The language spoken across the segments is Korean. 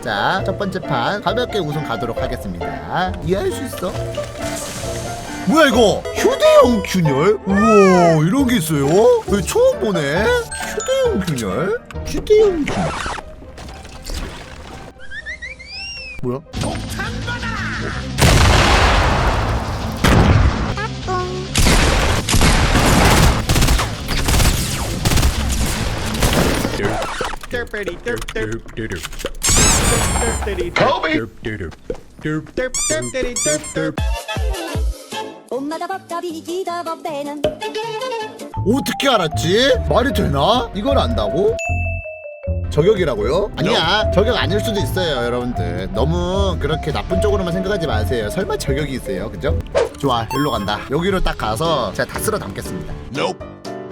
자, 첫 번째 판 가볍게 우승 가도록 하겠습니다. 이해할 수 있어? 뭐야 이거? 휴대용 균열? 우와 이런 게 있어요? 왜 처음 보네? 휴대용 균열? 휴대용 균열 뭐야? Derpity 엄마다 기다 어떻게 알았지? 말이 되나? 이걸 안다고? 저격이라고요? 아니야 저격 아닐 수도 있어요 여러분들 너무 그렇게 나쁜 쪽으로만 생각하지 마세요 설마 저격이 있어요 그죠? 좋아 일로 간다 여기로 딱 가서 제가 다 쓸어 담겠습니다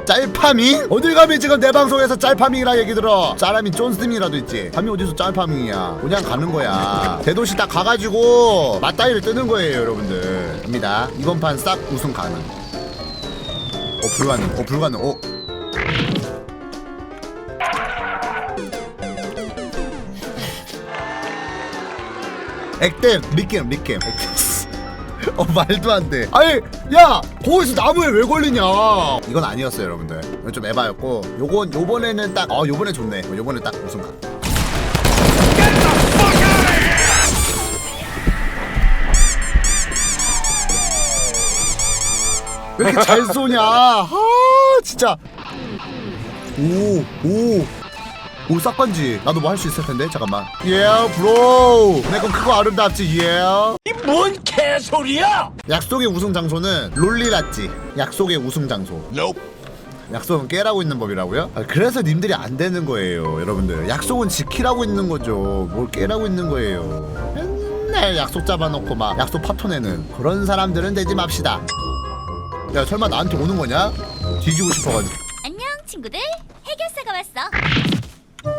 짤파밍? 어딜 가면 지금 내 방송에서 짤파밍이라 얘기 들어? 사람이 쫀스밍이라도 있지. 감이 어디서 짤파밍이야? 그냥 가는 거야. 대도시 딱 가가지고 맞다이를 뜨는 거예요 여러분들. 갑니다. 이번 판 싹 우승 가능. 어 불가능. 어 불가능. 어. 액땜 리겜 리겜 어 말도 안 돼. 아니 야 거기서 나무에 왜 걸리냐? 이건 아니었어요 여러분들. 이건 좀 에바였고 요건 요번에는 딱 어 요번에 좋네. 어, 요번에 딱 우승 가. 왜 이렇게 잘 쏘냐? 아 진짜. 오 오 오 싹반지. 나도 뭐 할 수 있을 텐데 잠깐만. 예 브로 내 건 크고 아름답지 예뭔 개소리야? 약속의 우승 장소는 롤리라찌. 약속의 우승 장소. 약속은 깨라고 있는 법이라고요? 아, 그래서 님들이 안 되는 거예요 여러분들. 약속은 지키라고 있는 거죠. 뭘 깨라고 있는 거예요. 맨날 약속 잡아놓고 막 약속 파토 내는 그런 사람들은 되지 맙시다. 야 설마 나한테 오는 거냐? 뒤지고 싶어가지고. 안녕 친구들. 해결사가 왔어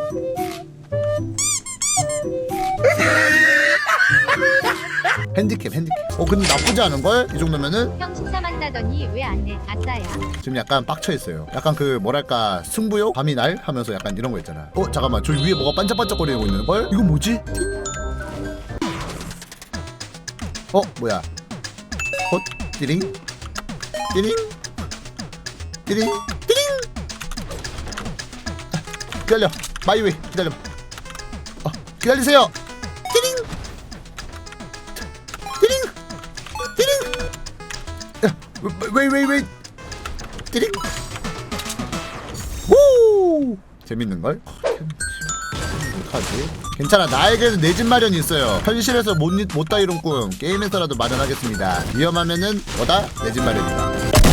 핸디캡 핸디캡 어 근데 나쁘지 않은걸? 이 정도면은 형 축사 만나더니 왜안 해? 아싸야. 지금 약간 빡쳐 있어요. 약간 그 뭐랄까 승부욕 밤이 날 하면서 약간 이런 거 있잖아. 어 잠깐만 저기 위에 뭐가 반짝반짝거리고 있는 걸? 이거 뭐지? 어 뭐야? 헛 띠링 띠링 띠링 기다려 마이웨이 기다려. 어 기다리세요. 띠링 띠링 띠링 야, 왜, 왜, 왜, 왜, 띠링. 오! 재밌는걸? 어떡하지? 괜찮아, 나에게도 내집 마련이 있어요. 현실에서 못, 못 따이룬 꿈, 게임에서라도 마련하겠습니다. 위험하면은, 뭐다? 내 집 마련이다.